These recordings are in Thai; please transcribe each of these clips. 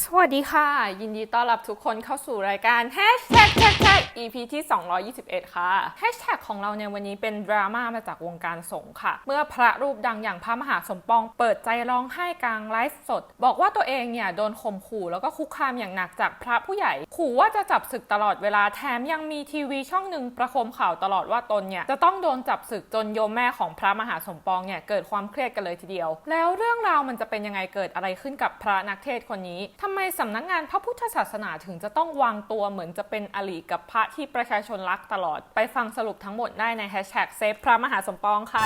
สวัสดีค่ะ ยินดีต้อนรับทุกคนเข้าสู่รายการ Hashtag Tag Tag EP ที่ 221 ค่ะ Hashtag ของเราในวันนี้เป็นดราม่ามาจากวงการสงฆ์ค่ะ เมื่อพระรูปดังอย่างพระมหาสมปองเปิดใจร้องไห้กลางไลฟ์สด บอกว่าตัวเองเนี่ย โดนข่มขู่แล้วก็คุกคามอย่างหนักจากพระผู้ใหญ่ ขู่ว่าจะจับศึกตลอดเวลาแถมยังมีทีวีช่องหนึ่งประคมข่าวตลอดว่าตนเนี่ยจะต้องโดนจับศึกจนโยมแม่ของพระมหาสมปองเนี่ยเกิดความเครียดกันเลยทีเดียว แล้วเรื่องราวมันจะเป็นยังไงเกิดอะไรขึ้นกับพระนักเทศคนนี้ทำไมสำนักงานพระพุทธศาสนาถึงจะต้องวางตัวเหมือนจะเป็นอลีกับพระที่ประชาชนรักตลอด ไปฟังสรุปทั้งหมดได้ในแฮชแท็กเซฟพระมหาสมปองค่ะ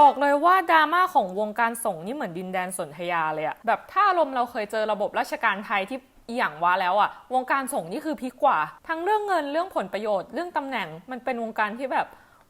บอกเลยว่าดราม่าของวงการสงฆ์นี่เหมือนดินแดนสนธยาเลยอะแบบถ้าอารมณ์เราเคยเจอระบบราชการไทยที่อหย่างว่าแล้วอะวงการส่งฆ์นี่คือพีคกว่า ทั้งเรื่องเงินเรื่องผลประโยชน์เรื่องตำแหน่งมันเป็นวงการที่แบบ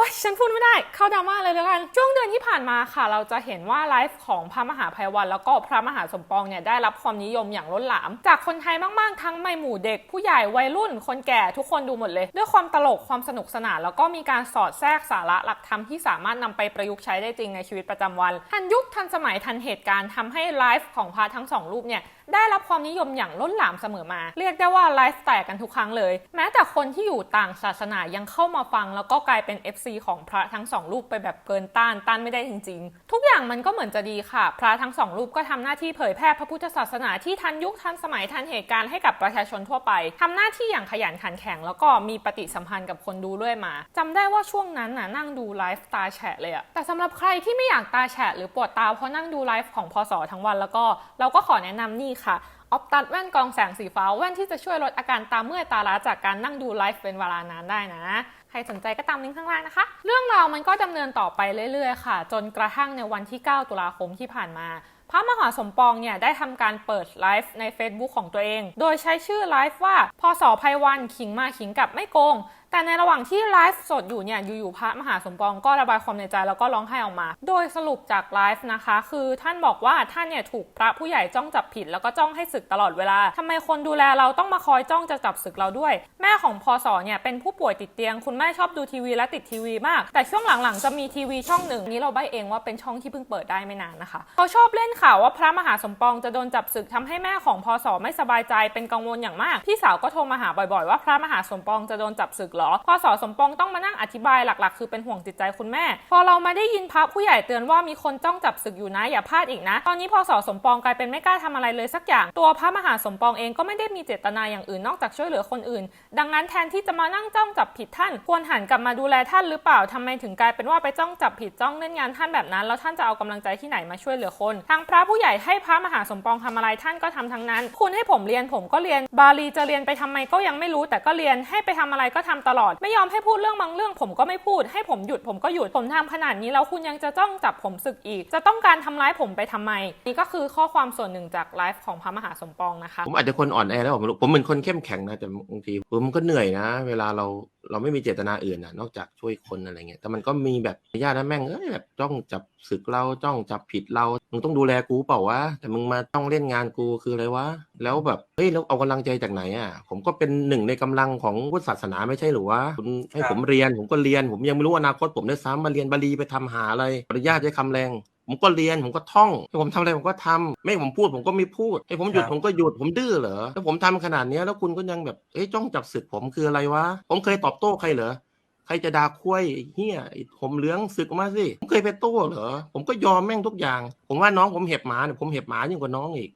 อ๊ยฉันพูดไม่ได้ เข้าดราม่าเลยแล้วกัน ช่วงเดือนที่ผ่านมาค่ะ เราจะเห็นว่าไลฟ์ของพระมหาภัยวัน แล้วก็พระมหาสมปองเนี่ยได้รับความนิยมอย่างล้นหลาม จากคนไทยมากๆ ทั้งไม่หมู่เด็ก ผู้ใหญ่วัยรุ่น คนแก่ทุกคนดูหมดเลย ด้วยความตลกความสนุกสนาน แล้วก็มีการสอดแทรกสาระหลักธรรมที่สามารถนำไปประยุกต์ใช้ได้จริงในชีวิตประจำวัน ทันยุคทันสมัยทันเหตุการณ์ทำให้ไลฟ์ของพระทั้งสองรูปเนี่ยได้รับความนิยมอย่างล้นหลามเสมอมา เรียกได้ว่าไลฟ์แตกกันทุกครั้งเลย แม้แต่คนที่อยู่ต่างศาสนายังเข้ามาฟัง แล้วก็กลายเป็น FC ของพระทั้งสองรูปไปแบบเกินต้านต้านไม่ได้จริง ๆ ทุกอย่างมันก็เหมือนจะดีค่ะ พระทั้งสองรูปก็ทำหน้าที่เผยแพร่พระพุทธศาสนาที่ทันยุคทันสมัยทันเหตุการณ์ให้กับประชาชนทั่วไปทำหน้าที่อย่างขยันขันแข็ง แล้วก็มีปฏิสัมพันธ์กับคนดูด้วยมาจำได้ว่าช่วงนั้นน่ะนั่งดูไลฟ์ตาแฉะเลยอะแต่สำหรับใครที่ไม่อยากตาแฉะหรือปวดตาเพราะนั่งดูไลฟ์ของพศทั้งวันแล้วก็เราก็ขอแนะนำนี่ค่ะออปตัดแว่นกรองแสงสีฟ้าแว่นที่จะช่วยลดอาการตาเมื่อยตาล้าจากการนั่งดูไลฟ์เป็นเวลานานได้นะ ใครสนใจก็ตามลิงก์ข้างล่างนะคะ เรื่องราวมันก็ดำเนินต่อไปเรื่อยๆค่ะ จนกระทั่งในวันที่ 9 ตุลาคมที่ผ่านมา พระมหาสมปองเนี่ยได้ทำการเปิดไลฟ์ใน Facebook ของตัวเอง โดยใช้ชื่อไลฟ์ว่าพอสอภัยวันขิงมาขิงกับไม่โกง แต่ในระหว่างที่ไลฟ์สดอยู่เนี่ยอยู่ๆพระมหาสมปองก็ระบายความในใจแล้วก็ร้องไห้ออกมา โดยสรุปจากไลฟ์นะคะ คือท่านบอกว่าท่านเนี่ยถูกพระผู้ใหญ่จ้องจับผิด แล้วก็จ้องให้ศึกตลอดเวลาทำไมคนดูแลเราต้องมาคอยจ้องจะจับศึกเราด้วย แม่ของพศเนี่ยเป็นผู้ป่วยติดเตียง คุณแม่ชอบดูทีวีและติดทีวีมาก แต่ช่วงหลังๆจะมีทีวีช่องหนึ่งนี้เราใบเองว่าเป็นช่องที่เพิ่งเปิดได้ไม่นานนะคะเขาชอบเล่นข่าวว่าพระมหาสมปองจะโดนจับศึกทำให้แม่ของพศไม่สบายใจเป็นกังวลอย่างมากพี่สาวก็โทรมาหาบ่อย ๆ ว่าพระมหาสมปองจะโดนจับศึกหรอพศสมปองต้องมานั่งอธิบายหลักๆ คือเป็นห่วงจิตใจคุณแม่ พอเรามาได้ยินพระผู้ใหญ่เตือนว่ามีคนจ้องจับศึกอยู่นะอย่าพลาดอีกนะ ตอนนี้พศสสมปองกลายเป็นไม่กล้าทำอะไรเลยสักอย่าง ตัวพระมหาสมปองเองก็ไม่ได้มีเจตนาอย่างอื่นนอกจากช่วยเหลือคนอื่น ดังนั้นแทนที่จะมานั่งจ้องจับผิดท่าน ควรหันกลับมาดูแลท่านหรือเปล่าทำไมถึงกลายเป็นว่าไปจ้องจับผิดจ้องเล่นงานท่านแบบนั้น แล้วท่านจะเอากำลังใจที่ไหนมาช่วยเหลือคนทางพระผู้ใหญ่ให้พระมหาสมปองทำอะไรท่านก็ทำทั้งนั้น คุณให้ผมเรียนผมก็เรียน บาลีจะเรียนไปทำไมก็ยังไม่รู้แต่ก็เรียนให้ไปทำอะไรก็ทำตลอด ไม่ยอมให้พูดเรื่องบางเรื่องผมก็ไม่พูด ให้ผมหยุดผมก็หยุด ผมทำขนาดนี้แล้วคุณยังจะจ้องจับผมศึกอีก จะต้องการทำร้ายผมไปทำไม นี่ก็คือข้อความส่วนหนึ่งจากไลฟ์ของพระมหาสมปองนะคะ ผมอาจจะคนอ่อนแอแล้วผมรู้ผมเป็นคนเข้มแข็งนะแต่บางทีผมก็เหนื่อยนะ เวลาเราเราไม่มีเจตนาอื่นนะนอกจากช่วยคนอะไรเงี้ยแต่มันก็มีแบบญาติแม่งเอ้ยแบบจ้องจับศึกเราจ้องจับผิดเรา มึงต้องดูแลกูเปล่าวะแต่มึงมาต้องเล่นงานกูคืออะไรวะแล้วแบบเฮ้ยแล้วเอากำลังใจจากไหนอะ ผมก็เป็นหนึ่งในกำลังของพุทธศาสนาไม่ใช่หรือวะคุณให้ครับผมเรียนผมก็เรียน ผมยังไม่รู้อนาคตผมได้ซ้ำมาเรียนบาลีไปทำหาอะไรขออนุญาตใช้คำแรงผมก็เรียนผมก็ท่องให้ผมทำอะไรผมก็ทำไม่ให้ผมพูดผมก็ไม่พูดให้ผมหยุดครับผมก็หยุดผมดื้อเหรอแล้วผมทำขนาดเนี้ยแล้วคุณก็ยังแบบเอ้ยจ้องจับศึกผมคืออะไรวะผมเคยตอบโต้ใครเหรอใครจะด่าคุ้ยไอ้เฮียไอ้ผมเหลืองศึกออกมาสิผมเคยไปโต้เหรอ ผมก็ยอมแม่งทุกอย่าง ผมว่าน้องผมเห็บหมาเนี่ยผมเห็บหมายิ่งกว่าน้องอีก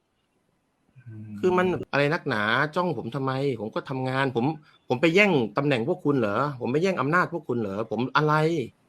คือมันอะไรนักหนาจ้องผมทำไม ผมก็ทำงาน ผม ผมไปแย่งตำแหน่งพวกคุณเหรอ ผมไปแย่งอำนาจพวกคุณเหรอ ผมอะไร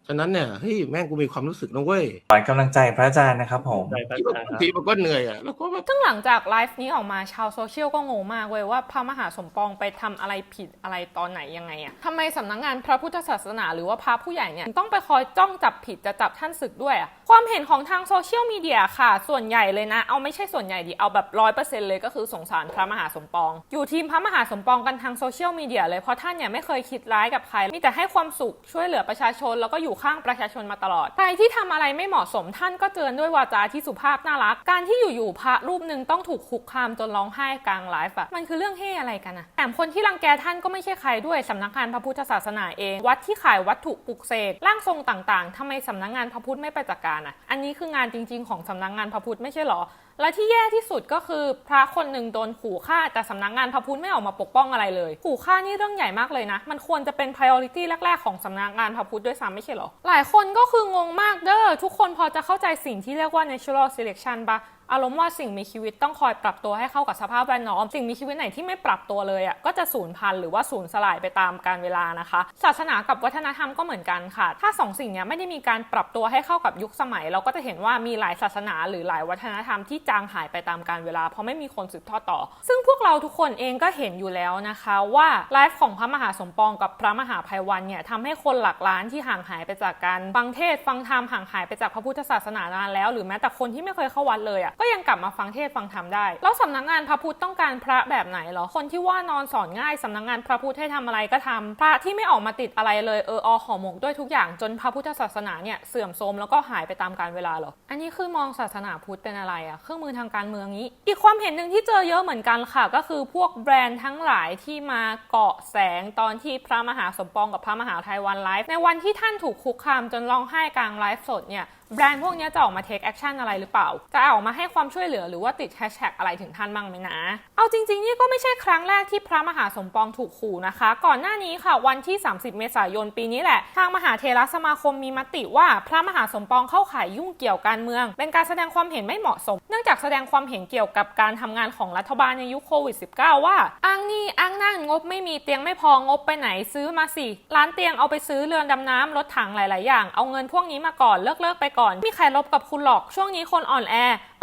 ฉะนั้นเนี่ยเฮ้ยแม่งกูมีความรู้สึกนะเว้ยขอให้กำลังใจพระอาจารย์นะครับผมได้พระที่อาบางจารย์ครับทีมันก็เหนื่อยอะแล้วก็แบบซึ่งหลังจากไลฟ์นี้ออกมาชาวโซเชียลก็งงมากเว้ยว่าพระมหาสมปองไปทำอะไรผิดอะไรตอนไหนยังไงอะทำไมสำนักงานพระพุทธศาสนา หรือว่าพระผู้ใหญ่เนี่ยต้องไปคอยจ้องจับผิดจะจับท่านศึกด้วยอะความเห็นของทางโซเชียลมีเดียค่ะ ส่วนใหญ่เลยนะ เอาไม่ใช่ส่วนใหญ่ดิเอาแบบร้อยเปอร์เซ็นต์เลยก็คือสงสารพระมหาสมปอง อยู่ทีมพระมหาสมปองกันทางโซเชียลมีเดียเลยเพราะท่านเนี่ยไม่เคยคิดร้ายกับใครมีแต่ให้ความสุขช่วยเหลือประชาชนแล้วก็อยู่ข้างประชาชนมาตลอด ใครที่ทำอะไรไม่เหมาะสมท่านก็เตือนด้วยวาจาที่สุภาพน่ารัก การที่อยู่ๆพระรูปหนึ่งต้องถูกคุกคามจนร้องไห้กลางไลฟ์อะมันคือเรื่องเฮ่อะไรกันอะแถมคนที่รังแกท่านก็ไม่ใช่ใครด้วยสำนักงานพระพุทธศาสนาเอง วัดที่ขายวัตถุปลุกเสกร่างทรงต่างๆทำไมสำนักงานพระพุทธไม่ไปจัดการอะอันนี้คืองานจริง ๆ ของสำนักงานพระพุทธไม่ใช่หรอ และที่แย่ที่สุดก็คือพระคนหนึ่งโดนขู่ฆ่าแต่สำนักงานพระพุทธไม่ออกมาปกป้องอะไรเลย ขู่ฆ่านี่เรื่องใหญ่มากเลยนะ มันควรจะเป็น priority แรก ๆ ของสำนักงานพระพุทธด้วยซ้ำไม่ใช่หรอ หลายคนก็คืองงมากเด้อทุกคนพอจะเข้าใจสิ่งที่เรียกว่า natural selection ปะอารมณ์ว่าสิ่งมีชีวิตต้องคอยปรับตัวให้เข้ากับสภาพแวดล้อม สิ่งมีชีวิตไหนที่ไม่ปรับตัวเลยอะก็จะสูญพันธุ์หรือว่าสูญสลายไปตามกาลเวลานะคะ ศาสนากับวัฒนธรรมก็เหมือนกันค่ะ ถ้าสองสิ่งเนี้ยไม่ได้มีการปรับตัวให้เข้ากับยุคสมัย เราก็จะเห็นว่ามีหลายศาสนาหรือหลายวัฒนธรรมที่จางหายไปตามกาลเวลา เพราะไม่มีคนสืบทอดต่อ ซึ่งพวกเราทุกคนเองก็เห็นอยู่แล้วนะคะว่าไลฟ์ของพระมหาสมปองกับพระมหาภัยวันเนี่ยทำให้คนหลักล้านที่ห่างหายไปจากการฟังเทศฟังธรรมห่างหายไปจากพระพุทธศาสนานานแล้ว หรือแม้แต่คนที่ไม่เคยเข้าวัดเลยอะก็ยังกลับมาฟังเทศฟังธรรมได้แล้วสำนักงานพระพุทธต้องการพระแบบไหนเหรอคนที่ว่านอนสอนง่ายสำนักงานพระพุทธให้ทำอะไรก็ทำพระที่ไม่ออกมาติดอะไรเลยเอออห่อหมกด้วยทุกอย่างจนพระพุทธศาสนาเนี่ยเสื่อมโทรมแล้วก็หายไปตามกาลเวลาเหรออันนี้คือมองศาสนาพุทธเป็นอะไรอะเครื่องมือทางการเมืองนี้ อีกความเห็นหนึ่งที่เจอเยอะเหมือนกันค่ะ ก็คือพวกแบรนด์ทั้งหลายที่มาเกาะแสงตอนที่พระมหาสมปองกับพระมหาไทยวันไลฟ์ในวันที่ท่านถูกคุกคามจนร้องไห้กลางไลฟ์สดเนี่ย แบรนด์พวกนี้จะออกมาเทคแอคชั่นอะไรหรือเปล่า จะออกมาให้ความช่วยเหลือหรือว่าติดแฮชแท็กอะไรถึงท่านบ้างไหมนะ เอาจริง ๆ นี่ก็ไม่ใช่ครั้งแรกที่พระมหาสมปองถูกขู่นะคะ ก่อนหน้านี้ค่ะวันที่ 30 เมษายนปีนี้แหละ ทางมหาเทรสมาคมมีมติว่าพระมหาสมปองเข้าข่ายยุ่งเกี่ยวการเมือง เป็นการแสดงความเห็นไม่เหมาะสม เนื่องจากแสดงความเห็นเกี่ยวกับการทำงานของรัฐบาลในยุคโควิด -19 ว่าอ้างนี่อ้างนั่นงบไม่มีเตียงไม่พองบไปไหนซื้อมาสิร้านเตียงเอาไปซื้อเรือนดำน้ำรถถังหลาย ๆ อย่าง เอาเงินพวกนี้มาก่อนเลิกเลิกไปก่อนไม่มีใครลบกับคุณหรอก ช่วงนี้คนอ่อนแอ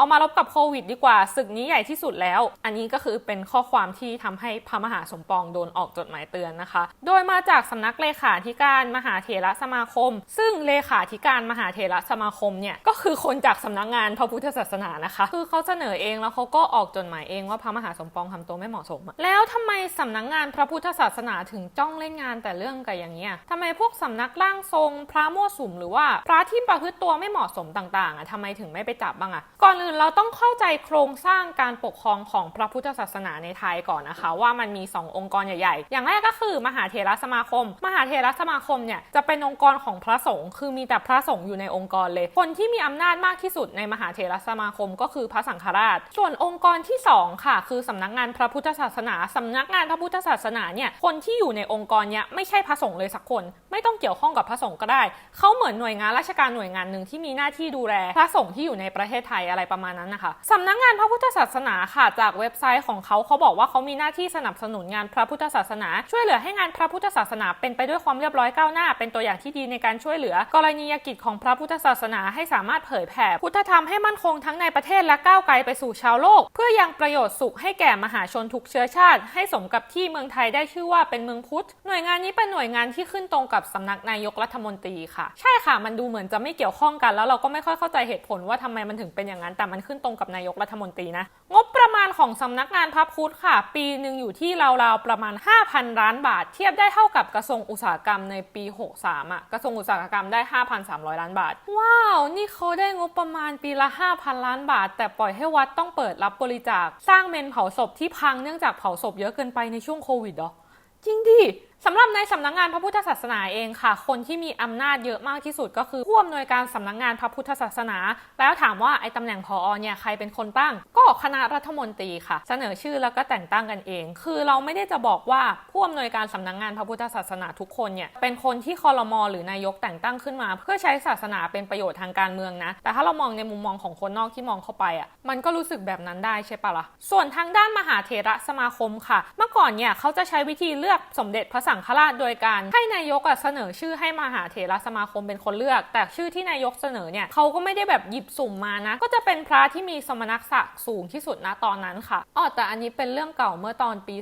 เอามาลบกับโควิดดีกว่าศึกนี้ใหญ่ที่สุดแล้ว อันนี้ก็คือเป็นข้อความที่ทำให้พระมหาสมปองโดนออกจดหมายเตือนนะคะ โดยมาจากสำนักเลขาธิการมหาเถระสมาคม ซึ่งเลขาธิการมหาเถระสมาคมเนี่ยก็คือคนจากสำนักงานพระพุทธศาสนานะคะ คือเขาเสนอเองแล้วเขาก็ออกจดหมายเองว่าพระมหาสมปองทำตัวไม่เหมาะสม แล้วทำไมสำนักงานพระพุทธศาสนาถึงจ้องเล่นงานแต่เรื่องกับอย่างเงี้ยทำไมพวกสำนักร่างทรง พระมั่วสุมหรือว่าพระที่ประพฤติตัวไม่เหมาะสมต่างๆอะทำไมถึงไม่ไปจับบ้างอะก่อนอื่นเราต้องเข้าใจโครงสร้างการปกครองของพระพุทธศาสนาในไทยก่อนนะคะ ว่ามันมี 2 องค์กรใหญ่ๆ อย่างแรกก็คือมหาเถรสมาคม มหาเถรสมาคมเนี่ยจะเป็นองค์กรของพระสงฆ์คือมีแต่พระสงฆ์อยู่ในองค์กรเลย คนที่มีอำนาจมากที่สุดในมหาเถรสมาคมก็คือพระสังฆราช ส่วนองค์กรที่สองค่ะ คือสำนักงานพระพุทธศาสนาสำนักงานพระพุทธศาสนาเนี่ยคนที่อยู่ในองค์กรเนี่ยไม่ใช่พระสงฆ์เลยสักคน ไม่ต้องเกี่ยวข้องกับพระสงฆ์ก็ได้เขาเหมือนหน่วยงานราชการหน่วยงานหนึ่งที่มีหน้าที่ดูแลพระสงฆ์ที่อยู่ในประเทศไทยอะไรประมาณนั้นนะคะสำนักงานพระพุทธศาสนาค่ะ จากเว็บไซต์ของเขาเขาบอกว่าเขามีหน้าที่สนับสนุนงานพระพุทธศาสนา ช่วยเหลือให้งานพระพุทธศาสนา เป็นไปด้วยความเรียบร้อยก้าวหน้า เป็นตัวอย่างที่ดีในการช่วยเหลือกรณียกิจของพระพุทธศาสนาให้สามารถเผยแผ่พุทธธรรมให้มั่นคงทั้งในประเทศและก้าวไกลไปสู่ชาวโลก เพื่อยังประโยชน์สุขให้แก่มหาชนทุกเชื้อชาติ ให้สมกับที่เมืองไทยได้ชื่อว่าเป็นเมืองพุทธหน่วยงานนี้เป็นหน่วยงานที่ขึ้นตรงกับสำนักนายกรัฐมนตรีค่ะ ใช่ค่ะมันดูเหมือนจะไม่เกี่ยวข้องกัน แล้วเราก็ไม่ค่อยเข้าใจเหตุผลว่าทำไมมันถึงเป็นอย่างนั้นแต่มันขึ้นตรงกับนายกรัฐมนตรีนะ งบประมาณของสำนักงานพระพุทธค่ะ ปีหนึ่งอยู่ที่ราวๆประมาณ 5,000 ล้านบาท เทียบได้เท่ากับกระทรวงอุตสาหกรรมในปี 63อะกระทรวงอุตสาหกรรมได้ 5,300 ล้านบาท ว้าว นี่เขาได้งบประมาณปีละ 5,000 ล้านบาท แต่ปล่อยให้วัดต้องเปิดรับบริจาค สร้างเมนเผาศพที่พังเนื่องจากเผาศพเยอะเกินไปในช่วงโควิดหรอจริงดิ สำหรับในสำนักงานพระพุทธศาสนาเองค่ะ คนที่มีอำนาจเยอะมากที่สุดก็คือผู้อำนวยการสำนักงานพระพุทธศาสนา แล้วถามว่าไอ้ตำแหน่งพอเนี่ยใครเป็นคนตั้ง ก็คณะรัฐมนตรีค่ะ เสนอชื่อแล้วก็แต่งตั้งกันเอง คือเราไม่ได้จะบอกว่าผู้อำนวยการสำนักงานพระพุทธศาสนาทุกคนเนี่ยเป็นคนที่คอรมอหรือนายกแต่งตั้งขึ้นมา เพื่อใช้ศาสนาเป็นประโยชน์ทางการเมืองนะ แต่ถ้าเรามองในมุมมองของคนนอกที่มองเข้าไปอะมันก็รู้สึกแบบนั้นได้ใช่ปะล่ะส่วนทางด้านมหาเถระสมาคมค่ะ เมื่อก่อนเนี่ยเขาจะใช้วิธีเลือกสมเด็จพระสัังฆราชโดยการให้นายกเสนอชื่อให้มหาเถรสมาคมเป็นคนเลือก แต่ชื่อที่นายกเสนอเนี่ยเขาก็ไม่ได้แบบหยิบสุ่มมานะ ก็จะเป็นพระที่มีสมณศักดิ์สูงที่สุดนะตอนนั้นค่ะอ๋อแต่อันนี้เป็นเรื่องเก่าเมื่อตอนปี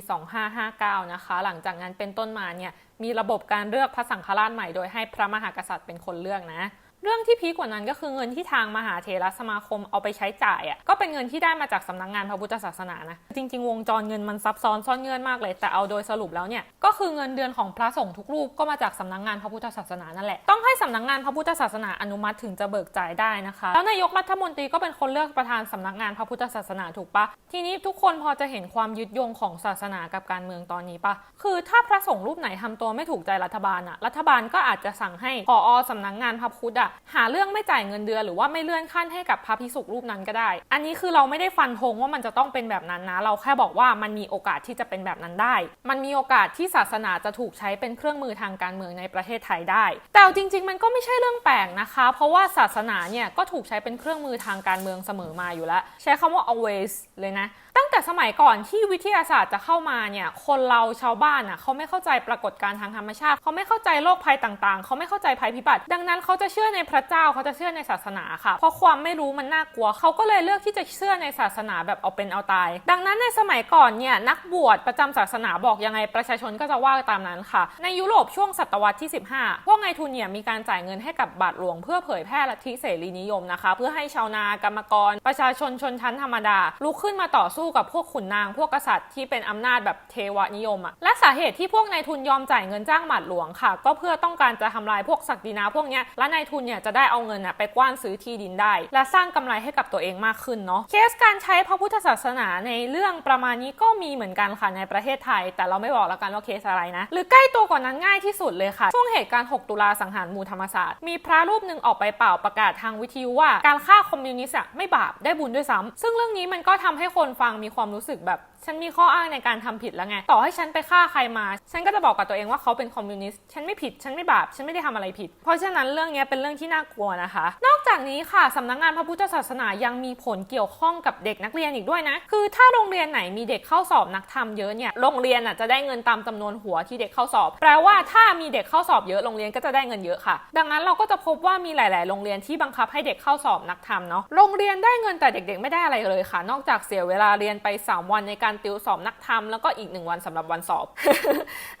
2559 นะคะ หลังจากนั้นเป็นต้นมาเนี่ยมีระบบการเลือกพระสังฆราชใหม่โดยให้พระมหากษัตริย์เป็นคนเลือกนะ เรื่องที่พีกว่านั้นก็คือเงินที่ทางมหาเถรสมาคมเอาไปใช้จ่ายอะก็เป็นเงินที่ได้มาจากสำนักงานพระพุทธศาสนานะ จริง ๆ วงจรเงินมันซับซ้อนซ่อนเงื่อนมากเลย แต่เอาโดยสรุปแล้วเนี่ยก็คือเงินเดือนของพระสงฆ์ทุกรูปก็มาจากสำนักงานพระพุทธศาสนานั่นแหละต้องให้สำนักงานพระพุทธศาสนาอนุมัติถึงจะเบิกจ่ายได้นะคะแล้วนายกรัฐมนตรีก็เป็นคนเลือกประธานสำนักงานพระพุทธศาสนาถูกปะทีนี้ทุกคนพอจะเห็นความยึดโยงของศาสนากับการเมืองตอนนี้ปะคือถ้าพระสงฆ์รูปไหนทำตัวไม่ถูกใจรัฐบาลอะรัฐบาลก็อาจจะสั่งให้ผอสำนักงานพระพุทธอะหาเรื่องไม่จ่ายเงินเดือนหรือว่าไม่เลื่อนขั้นให้กับพระภิกษุรูปนั้นก็ได้ อันนี้คือเราไม่ได้ฟันธงว่ามันจะต้องเป็นแบบนั้นนะ เราแค่บอกว่ามันมีโอกาสที่จะเป็นแบบนั้นได้ มันมีโอกาสที่ศาสนาจะถูกใช้เป็นเครื่องมือทางการเมืองในประเทศไทยได้ แต่จริง ๆ มันก็ไม่ใช่เรื่องแปลกนะคะ เพราะว่าศาสนาเนี่ยก็ถูกใช้เป็นเครื่องมือทางการเมืองเสมอมาอยู่แล้ว ใช้คำว่า always เลยนะตั้งแต่สมัยก่อนที่วิทยาศาสตร์จะเข้ามาเนี่ยคนเราชาวบ้านอะเขาไม่เข้าใจปรากฏการณ์ทางธรรมชาติ เขาไม่เข้าใจโรคภัยต่างๆ เขาไม่เข้าใจภัยพิบัติ ดังนั้นเขาจะเชื่อในพระเจ้าเขาจะเชื่อในศาสนาค่ะ เพราะความไม่รู้มันน่ากลัว เขาก็เลยเลือกที่จะเชื่อในศาสนาแบบเอาเป็นเอาตาย ดังนั้นในสมัยก่อนเนี่ยนักบวชประจำศาสนาบอกยังไงประชาชนก็จะว่าตามนั้นค่ะ ในยุโรปช่วงศตวรรษที่ 15 พวกนายทุนเนี่ยมีการจ่ายเงินให้กับบาทหลวง เพื่อเผยแพร่ลัทธิเสรีนิยมนะคะ เพื่อให้ชาวนากรรมกร ประชาชนชนชั้นธรรมดาลุกขึ้นมาต่อสู้กับพวกขุนนางพวกกษัตริย์ที่เป็นอำนาจแบบเทวนิยมอะและสาเหตุที่พวกนายทุนยอมจ่ายเงินจ้างบาทหลวงค่ะ ก็เพื่อต้องการจะทำลายพวกศักดินาพวกเนี้ยและนายทุนเนี่ยจะได้เอาเงินอะไปกว้านซื้อที่ดินได้ และสร้างกำไรให้กับตัวเองมากขึ้นเนาะเคสการใช้พระพุทธศาสนาในเรื่องประมาณนี้ก็มีเหมือนกันค่ะในประเทศไทย แต่เราไม่บอกแล้วกันว่าเคสอะไรนะ หรือใกล้ตัวกว่านั้นง่ายที่สุดเลยค่ะ ช่วงเหตุการณ์ 6 ตุลาสังหารหมู่ธรรมศาสตร์ มีพระรูปหนึ่งออกไปเป่าประกาศทางวิทยุว่า การฆ่าคอมมิวนิสต์อะไม่บาปได้บุญด้วยซ้ำซึ่งเรื่องนี้มันก็ทำให้คนฟังมีความรู้สึกแบบ ฉันมีข้ออ้างในการทำผิดแล้วไง ต่อให้ฉันไปฆ่าใครมา ฉันก็จะบอกกับตัวเองว่าเขาเป็นคอมมิวนิสต์ ฉันไม่ผิด ฉันไม่บาป ฉันไม่ได้ทำอะไรผิด เพราะฉะนั้นเรื่องนี้เป็นเรื่องที่น่ากลัวนะคะ นอกจากนี้ค่ะสำนักงานพระพุทธศาสนายังมีผลเกี่ยวข้องกับเด็กนักเรียนอีกด้วยนะ คือถ้าโรงเรียนไหนมีเด็กเข้าสอบนักธรรมเยอะเนี่ย โรงเรียนอะจะได้เงินตามจำนวนหัวที่เด็กเข้าสอบ แปลว่าถ้ามีเด็กเข้าสอบเยอะ โรงเรียนก็จะได้เงินเยอะค่ะ ดังนั้นเราก็จะพบว่ามีหลาย ๆ โรงเรียนที่บังคับให้เด็กเข้าสอบนักธรรมเนาะ โรงเรียนได้เงินแต่เด็ก ๆ ไม่ได้อะไรเลยค่ะ นอกจากเสียเวลาเรียนไป 3 วันในการติวสอบนักธรรมแล้วก็อีกหนึ่งวันสำหรับวันสอบ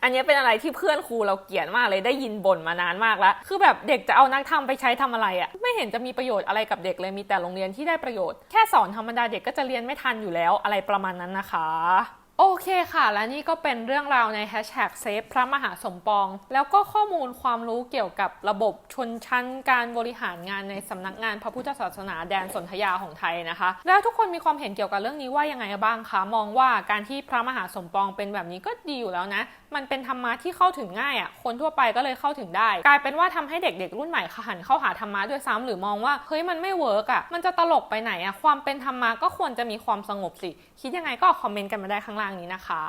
อันนี้เป็นอะไรที่เพื่อนครูเราเกลียดมากเลยได้ยินบ่นมานานมากแล้ว คือแบบเด็กจะเอานักธรรมไปใช้ทำอะไรอะ่ะไม่เห็นจะมีประโยชน์อะไรกับเด็กเลยมีแต่โรงเรียนที่ได้ประโยชน์แค่สอนธรรมดาเด็กก็จะเรียนไม่ทันอยู่แล้วอะไรประมาณนั้นนะคะ โอเคค่ะ และนี่ก็เป็นเรื่องราวในแฮชแท็กเซฟพระมหาสมปอง แล้วก็ข้อมูลความรู้เกี่ยวกับระบบชนชั้นการบริหารงานในสำนักงานพระพุทธศาสนาแดนสนธยาของไทยนะคะ แล้วทุกคนมีความเห็นเกี่ยวกับเรื่องนี้ว่ายังไงบ้างคะ มองว่าการที่พระมหาสมปองเป็นแบบนี้ก็ดีอยู่แล้วนะ มันเป็นธรรมะที่เข้าถึงง่ายอะ่ะ คนทั่วไปก็เลยเข้าถึงได้ กลายเป็นว่าทำให้เด็กๆ รุ่นใหม่หันเข้าหาธรรมะด้วยซ้ำหรือมองว่าเฮ้ยมันไม่เวิร์กอะ มันจะตลกไปไหนอะ ความเป็นธรรมะก็ควรจะมีความสงบสิ คิดยังไงก็คอมเมนต์กันมาได้ข้างล่างางนี้นะคะ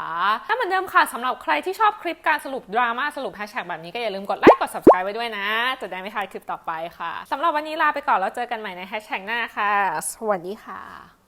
ถ้าเหมือนเดิมค่ะสำหรับใครที่ชอบคลิปการสรุปดราม่าสรุปแฮชแท็กแบบนี้ก็อย่าลืมกดไลค์กด subscribe ไว้ด้วยนะ จะได้ไม่พลาดคลิปต่อไปค่ะสำหรับวันนี้ลาไปก่อนแล้วเจอกันใหม่ในแฮชแท็กหน้าค่ะ สวัสดีค่ะ